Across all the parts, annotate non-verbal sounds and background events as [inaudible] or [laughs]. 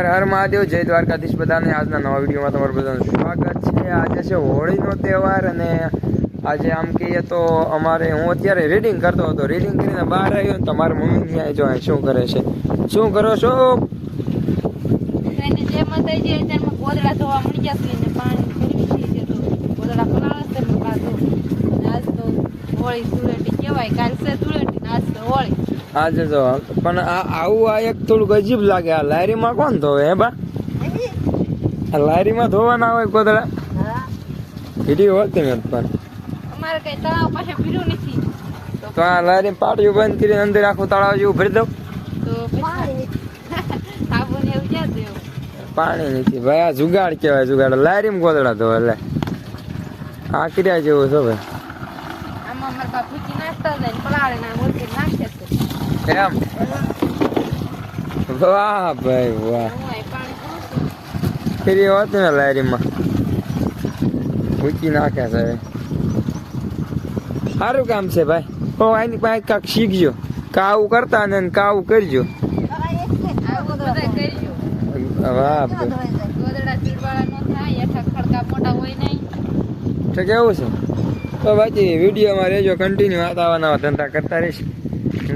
હર હર મહાદેવ, જય દ્વારકાધીશ બધાને. આજના નવા વિડીયોમાં તમારું બધાનું સ્વાગત છે. આજે છે હોળીનો તહેવાર અને આજે આમ કહીએ તો અમારે, હું અત્યારે રીડિંગ કરતો હતો. રીડિંગ કરીને બહાર આવ્યો ને તો મારા મમ્મી ત્યાં જો શું કરે છે. શું કરો છો? હોળી ધૂળેટી કહેવાય, કાલ છે ધૂળેટી આજ હોળી. આજે જો પણ આ આવું આ એક થોડુંક અજીબ લાગે. આ લારીમાં કોણ ધોવે હે બા? આ લારીમાં ધોવાના હોય કોદળા ભીડી હોતી નથી પણ. અમારે કઈ તળાવ પાસે પીરું નથી. તો આ લારી પાટિયું બંધ કરીને અંદર આખું તળાવ જેવું ભરી દઉં? તો પાણી નથી. ભાઈ આ જુગાડ કહેવાય જુગાડ. લારીમાં ગોદડા ધોવે? એટલે આ ક્રિયા જેવું છે ભાઈ. એમ? વાહ ભાઈ વાહ. ફરી હોત ને લારીમાં. મૂકી નાખે છે સારું કામ છે ભાઈ. ઓ, આની પાસે કાંક શીખજો. કાવું કરતા ને કાવું કરજો. વાહ કેવું છે? તો બાકી વિડીયોમાં રહેજો કન્ટિન્યુ આવા આવવાના ધંધા કરતા રહેશે.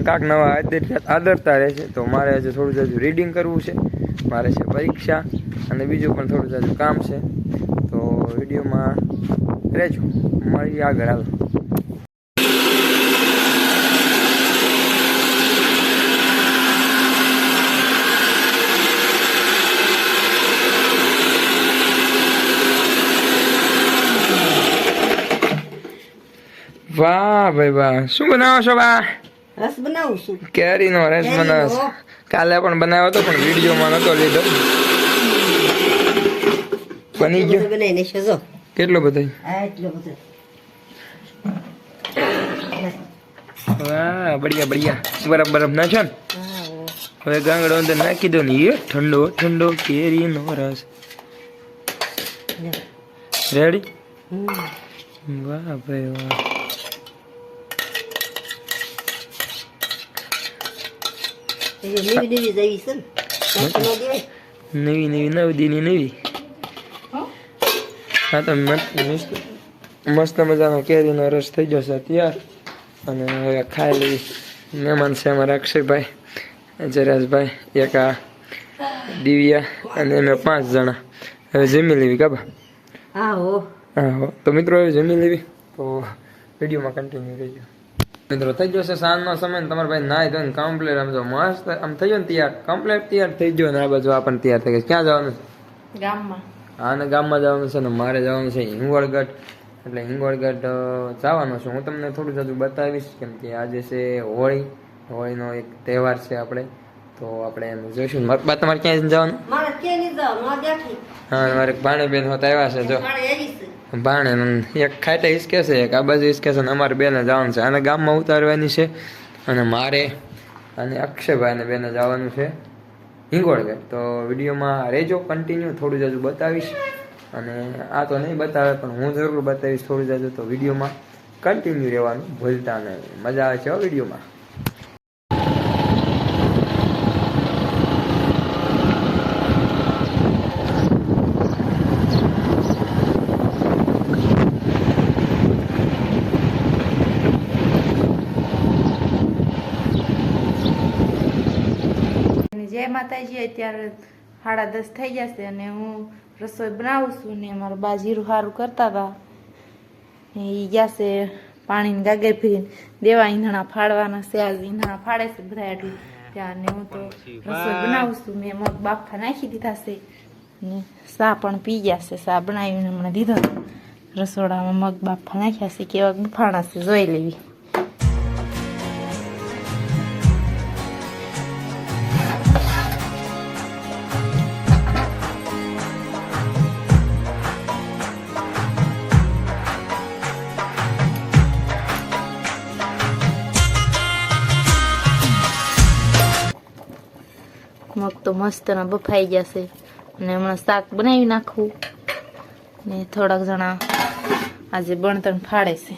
કાંક નવા આદર- આદરતા રહેશે તો મારે હજુ થોડું જાજુ રીડિંગ કરવું છે. મારે છે પરીક્ષા અને બીજું પણ થોડું જાજુ કામ છે. તો વિડીયોમાં રહેજો. મળી આગળ હાલો. વાહ ભાઈ વાહ. શું બનાવો છો બા? રસ બનાવું છું. કેરીનો રસ બનાવ કાલે પણ બનાવ્યો હતો પણ વિડીયોમાં નતો લીધો. બની ગયો. છે જો. કેટલો બધો? આ એટલો બધો. વાહ બઢિયા બઢિયા. બરફ બરફ નાખ્યો ને? હવે ગાંગડો અંદર નાખી દો ને. એ ઠંડો ઠંડો કેરીનો રસ. રેડી વાહ ભાઈ વાહ. નવી નવી જવી છે ને. નાખી ન દેવાય. નવી નવી નવદીની નવી. હા? તો મસ્ત મસ્ત મસ્ત મજાનો કેરીનો રસ થઈ ગયો છે તૈયાર અને હવે ખાઈ લેવી મહેમાન છે અમારા અક્ષયભાઈ જરાજભાઈ એક આ દિવ્યા અને અમે પાંચ જણા. હવે જમી લેવી કાબા હા હો. હા હો. તો મિત્રો હવે જમી લેવી. તો વિડીયોમાં કન્ટિન્યુ રહેજો. મિત્રો થઈ ગયો છે સાંજનો સમય ને તમારા ભાઈ નાય ધોઈને કમ્પ્લીટ આમ જો મસ્ત આમ થઈ ગયો ને તૈયાર કમ્પ્લીટ તૈયાર થઈ ગયો ને આ બાજુ આપણને તૈયાર થઈ ગયો ક્યાં જવાનું છે ગામમાં આને ગામમાં જવાનું છે ને મારે જવાનું છે હિંગોળગઢ એટલે હિંગોળગઢ જવાનું છે હું તમને થોડું જાજુ બતાવીશ કેમ કે આજે છે હોળી હોળીનો એક તહેવાર છે આપણે તો આપણે એમ જોઈશું બા તમારે ક્યાં જવાનું હા મારે ભાણેબેન હોત આવ્યા છે જો ભાણે એક ખાટે હિસકે છે, એક આ બાજુ હિસકે છે અમારે બેને જવાનું છે. આને ગામમાં ઉતારવાની છે અને મારે અને અક્ષયભાઈને બેને જવાનું છે હિંગોળગઢ તો વિડીયોમાં રહેજો કન્ટિન્યુ થોડું જાજુ બતાવીશ. અને આ તો નહીં બતાવે, પણ હું જરૂર બતાવીશ થોડું જાજુ. તો વિડીયોમાં કન્ટિન્યુ રહેવાનું ભૂલતા નહીં. મજા આવે છે વિડીયોમાં. માતાજી અત્યારે સાડા દસ થઈ જશે અને હું રસોઈ બનાવું છું ને મારા બા જીરું સારું કરતા હતા. એ ગયા છે ગાગે ફીરીને દેવા ઈંધણા ફાડવાના છે. આજ ઈંધણા ફાડે છે બધા એટલું ત્યાં ને હું તો રસોઈ બનાવું છું. મેં મગ બાફા નાખી દીધા છે ને સા પણ પી ગયા છે. સા બનાવીને હમણાં દીધો રસોડામાં મગ બાફા નાખ્યા છે. કેવા બફાણા છે જોઈ લેવી. મગ તો મસ્ત મસ્તના બફાઈ ગયા છે. અને હમણાં શાક બનાવી નાખવું ને થોડાક જણા આજે બણતણ ફાડે છે.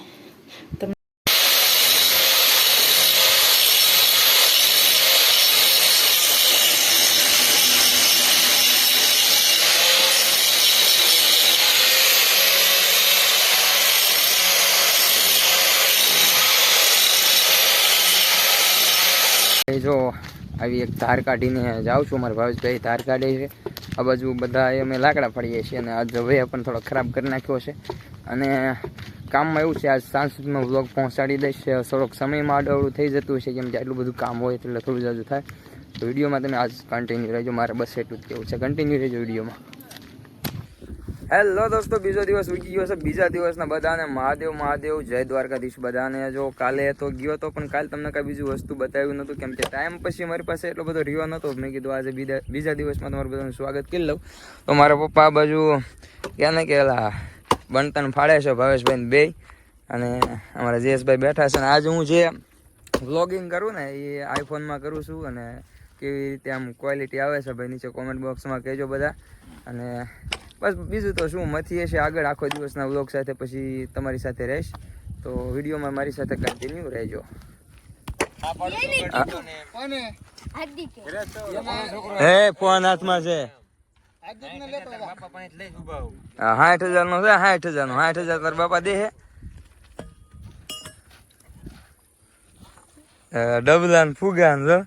જો આવી એક ધાર કાઢીને જાઉં છું, મારા ભાવેશભાઈ ધાર કાઢે છે. આ બાજુ બધા અમે લાકડા ફળીએ છીએ અને આજ હવે પણ થોડો ખરાબ કરી નાખ્યો છે. અને કામમાં એવું છે, આજ સાંજ સુધીમાં વ્લોગ પહોંચાડી દઈશ. થોડોક સમયમાં આડવડું થઈ જતું છે કેમ કે આટલું બધું કામ હોય એટલે થોડું જાજુ થાય. તો વિડીયોમાં તમે આજ કન્ટિન્યુ રહેજો, મારે બસ એટલું જ કેવું છે. કન્ટિન્યુ રહેજો વિડીયોમાં. હેલો દોસ્તો, બીજો દિવસ ઉગી ગયો છે. બીજા દિવસના બધાને મહાદેવ મહાદેવ, જય દ્વારકાધીશ બધાને. જો કાલે તો ગયો તો પણ કાલે તમને કાંઈ બીજું વસ્તુ બતાવ્યું નહોતું, કેમ કે ટાઈમ પછી મારી પાસે એટલો બધો રહ્યો નહોતો. મેં કીધું આજે બીજા બીજા દિવસમાં તમારું બધાનું સ્વાગત કરી લઉં. તો મારા પપ્પા બાજુ ક્યાં ને કે એલા બનતન ફાળે છે ભાવેશભાઈ બે. અને અમારા જયેશભાઈ બેઠા છે. અને આજે હું જે વ્લોગિંગ કરું ને, એ આઈફોનમાં કરું છું અને કેવી રીતે આમ ક્વોલિટી આવે છે ભાઈ, નીચે કોમેન્ટ બોક્સમાં કહેજો બધા. અને બસ બીજું તો શું મથી હશે આગળ આખો દિવસના વ્લોગ સાથે પછી તમારી સાથે રહીશ. તો વિડીયોમાં મારી સાથે કન્ટિન્યુ રહેજો. હે ફોન હાથમાં છે. સાઠ હજાર નો છે સાઠ હજાર નો સાઠ હજાર તાર બાપા દે હે. ડબલા ને ફુગા ને જો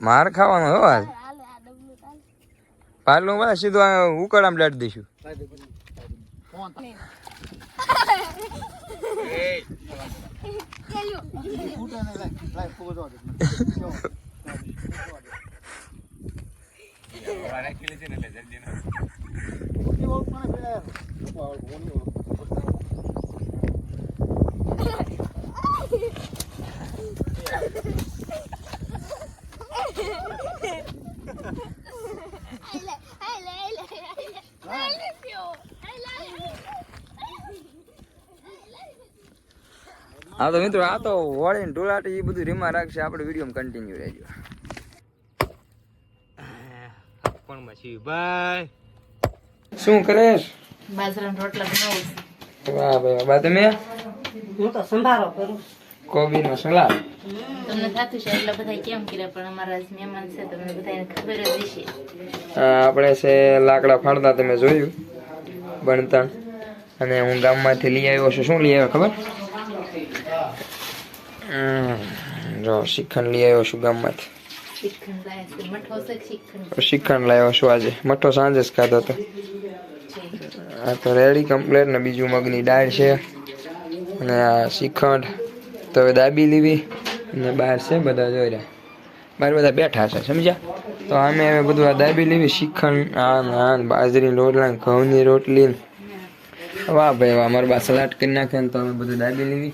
માર ખાવાનો હો આજ. પારલું માં સીધું આ ઉકળામ દાટ દઈશું. [laughs] હા તો મિત્રો આ તો વળી ઢોલાટી એ બધું રીમા રાખશે. આપણે વીડિયો કન્ટિન્યુ રહેજો. શું કરેશ? બાજરાના રોટલા બનાવું વાહ. ભાઈ વાહ તમે? હું તો સંભારો કરું. કોબીનો સલાડ. તમને થતું છે એટલે બધા કેમ કર્યા પણ અમારા મહેમાન છે તમને બધાને ખબર જ હશે આપણે છે લાકડા ફાડતા તમે જોયું બનતા અને હું ગામમાંથી લઈ આવ્યો છું. શું લઈ આવ્યો ખબર? જો શ્રીખંડ લઈ આવ્યો છું ગામમાંથી. કે શ્રીખંડ શ્રીખંડ લાવ્યો છું આજે. મઠો સાંજે જ ખાધો હતો. આ તો રેડી કમ્પ્લેટ ને બીજું મગની દાળ છે. અને આ શ્રીખંડ તો હવે દાબી લેવી. અને બહાર છે, બધા જોઈ રહ્યા. બહાર બધા બેઠા છે, સમજ્યા? તો અમે હવે બધું આ દાબી લેવી શ્રીખંડ આ ને બાજરી, રોટલા, ઘઉંની રોટલી. વાહ ભાઈ વાહ, મારા બા સલાડ કરી નાખે ને તો અમે બધું દાબી લેવી.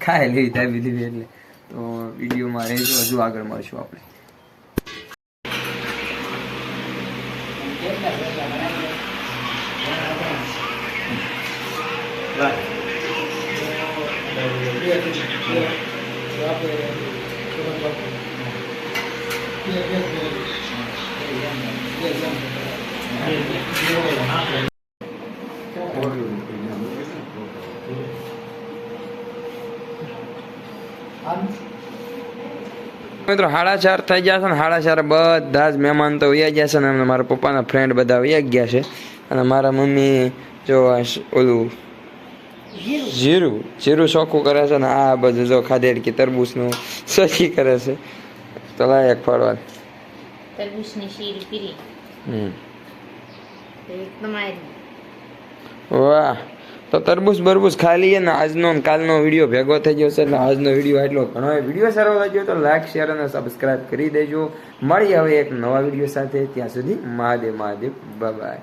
ખાઈ લેવી, દાબી લેવી એટલે. તો વિડીયોમાં રહેજો, હજુ આગળ મળશું આપણે. મિત્રો સાડા ચાર થઈ ગયા છે ને સાડા ચાર બધા જ મહેમાન તો વયા ગયા છે ને મારા પપ્પાના ફ્રેન્ડ બધા વયા ગયા છે. અને મારા મમ્મી, જો ઓલું જીરું? જીરું ચોખ્ખું કરે છે ને આ બધું જો ખાધેડકી તરબૂચનું સખી કરે છે. તો લાયક ફળવા તરબૂચની શીર પીરી. હમ. એક તમારી. વાહ. તો તરબૂચ બરબૂચ ખાઈ લઈએ ને આજનો કાલનો વીડિયો ભેગો થઈ ગયો છે એટલે આજનો વીડિયો એટલો ઘણો વીડિયો સારો લાગ્યો તો લાઈક શેર અને સબસ્ક્રાઇબ કરી દેજો. મળી હવે એક નવા વીડિયો સાથે. ત્યાં સુધી મહાદેવ મહાદેવ. બાય.